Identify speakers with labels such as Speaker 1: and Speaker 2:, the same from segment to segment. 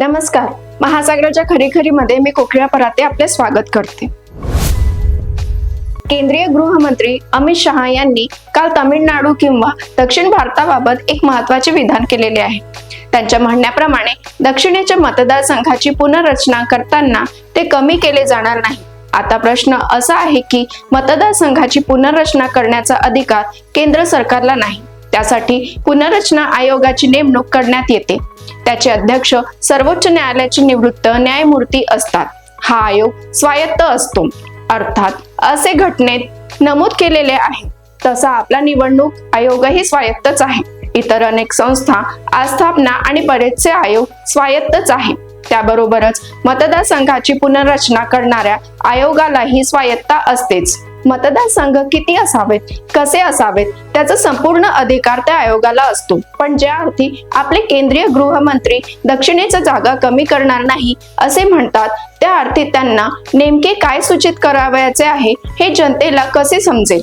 Speaker 1: नमस्कार. महासागराच्या खरीखरीमध्ये मी कोकिळा पराते आपले स्वागत करते. केंद्रीय गृहमंत्री अमित शहा यांनी काल तामिळनाडू किंवा दक्षिण भारताबाबत एक महत्त्वाचे विधान केलेले आहे. त्यांच्या म्हणण्याप्रमाणे दक्षिणेच्या मतदारसंघाची पुनर्रचना करताना ते कमी केले जाणार नाही. आता प्रश्न असा आहे की मतदारसंघाची पुनर्रचना करण्याचा अधिकार केंद्र सरकारला नाही. त्यासाठी पुनर्रचना आयोगाची नेमणूक करण्यात येते. त्याचे अध्यक्ष सर्वोच्च न्यायालयाचे निवृत्त न्यायमूर्ती असतात. हा आयोग स्वायत्त असतो. अर्थात असे घटनेत नमूद केलेले आहे तसा आपला निवडणूक आयोगही स्वायत्तच आहे. इतर अनेक संस्था आस्थापना आणि बरेचसे आयोग स्वायत्तच आहे. त्याबरोबरच मतदारसंघाची पुनर्रचना करणाऱ्या आयोगालाही स्वायत्ता असतेच. मतदारसंघ किती असावेत? कसे असावेत? त्याचा संपूर्ण अधिकार त्या आयोगाला असतो. पण ज्या अर्थी आपले केंद्रीय गृहमंत्री दक्षिणेचा जागा कमी करणार नाही असे म्हणतात त्या अर्थी त्यांना नेमके काय सूचित करावयाचे आहे हे जनतेला कसे समजेल?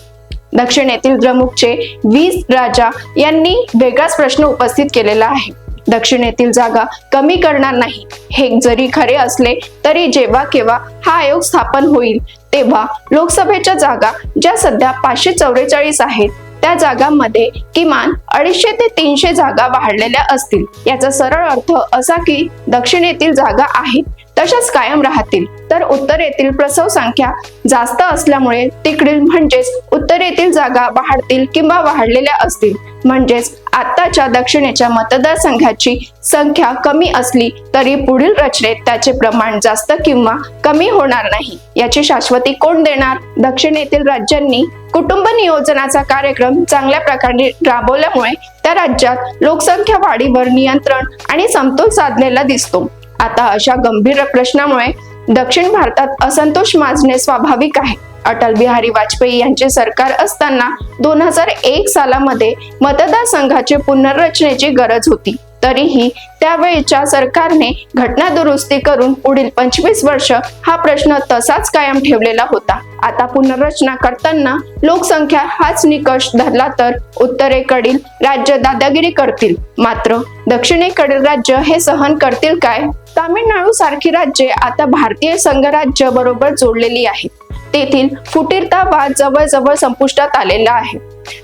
Speaker 1: दक्षिणेतील द्रमुकचे वीज राजा यांनी वेगळाच प्रश्न उपस्थित केलेला आहे. दक्षिणेतील जागा कमी करणार नाही. हे जरी खरे असले तरी जेव्हा केव्हा हा आयोग स्थापन होईल तेव्हा लोकसभेच्या जागा ज्या सध्या पाचशे चौवेचाळीस आहेत त्या जागांमध्ये किमान अडीचशे ते तीनशे जागा वाढलेल्या असतील. याचा सरळ अर्थ असा की दक्षिणेतील जागा आहेत तशाच कायम राहतील. तर उत्तरेतील प्रसव संख्या जास्त असल्यामुळे तिकडील म्हणजेच उत्तरेतील जागा वाढतील किंवा वाढलेल्या असतील. म्हणजेच आताच्या दक्षिणेच्या मतदारसंघाची संख्या कमी असली तरी पुढील रचनेत त्याचे प्रमाण जास्त किंवा कमी होणार नाही. याची शाश्वती कोण देणार? दक्षिणेतील राज्यांनी कुटुंब नियोजनाचा कार्यक्रम चांगल्या प्रकारे राबवल्यामुळे त्या राज्यात लोकसंख्या वाढीवर नियंत्रण आणि समतोल साधलेला दिसतो. आता अशा गंभीर प्रश्नामुळे दक्षिण भारतात असंतोष माजणे स्वाभाविक आहे. अटल बिहारी वाजपेयी यांचे सरकार असताना दोन हजार एक सालामध्ये मतदारसंघाचे पुनर्रचनेची गरज होती. तरीही त्यावेळेच्या सरकारने घटना दुरुस्ती करून पुढील पंचवीस वर्ष हा प्रश्न तसाच कायम ठेवलेला होता. आता पुनर्रचना करताना लोकसंख्या हाच निकष धरला तर उत्तरेकडील राज्य दादागिरी करतील. मात्र दक्षिणेकडील राज्य हे सहन करतील काय? तामिळनाडू सारखी राज्ये आता भारतीय संघराज्य बरोबर जोडलेली आहेत. तेथील फुटीरतावाद जवळजवळ संपुष्टात आलेला आहे.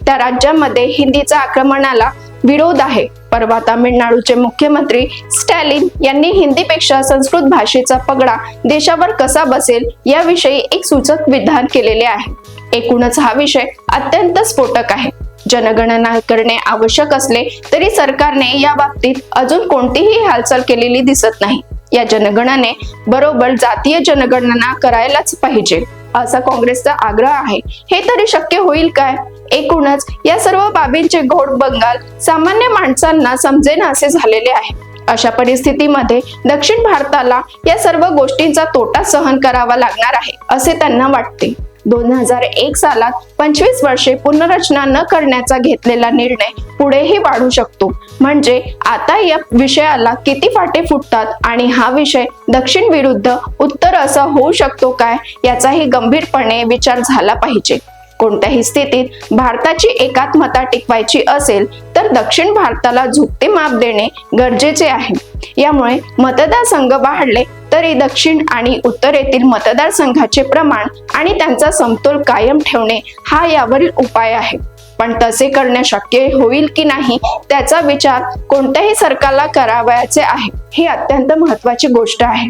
Speaker 1: त्या राज्यामध्ये हिंदीचा आक्रमणाला विरोध आहे. परवा तामिळनाडूचे मुख्यमंत्री स्टॅलिन यांनी हिंदीपेक्षा संस्कृत भाषेचा पगडा देशावर कसा बसेल याविषयी एक सूचक विधान केलेले आहे. एकूणच हा विषय अत्यंत स्फोटक आहे. जनगणना करणे आवश्यक असले तरी सरकारने या बाबतीत अजून कोणतीही हालचाल केलेली दिसत नाही. या जनगणने बरोबर जातीय जनगणना करायलाच पाहिजे. असा काँग्रेसचा आग्रह आहे. हे तरी शक्य होईल काय? एकूणच या सर्व बाबींचे घोड बंगाल सामान्य माणसांना समजेना असे झालेले आहे. अशा परिस्थितीमध्ये दक्षिण भारताला या सर्व गोष्टींचा तोटा सहन करावा लागणार आहे असे त्यांना वाटते. दोन हजार एक सालात पंचवीस वर्षे पुनर्रचना न करण्याचा घेतलेला निर्णय पुढेही वाढू शकतो. म्हणजे आता या विषयाला किती फाटे फुटतात आणि हा विषय दक्षिण विरुद्ध उत्तर असा होऊ शकतो काय याचाही गंभीरपणे विचार झाला पाहिजे. कोणत्याही स्थितीत भारताची एकात्मता टिकवायची असेल तर दक्षिण भारताला झुकते माप देणे गरजेचे आहे. यामुळे मतदारसंघ वाढले तरी दक्षिण आणि उत्तरेतील मतदारसंघाचे प्रमाण आणि त्यांचा समतोल कायम ठेवणे हा यावरील उपाय आहे. पण तसे करणे शक्य होईल की नाही त्याचा विचार कोणत्याही सरकारला करावयाचे आहे ही अत्यंत महत्वाची गोष्ट आहे.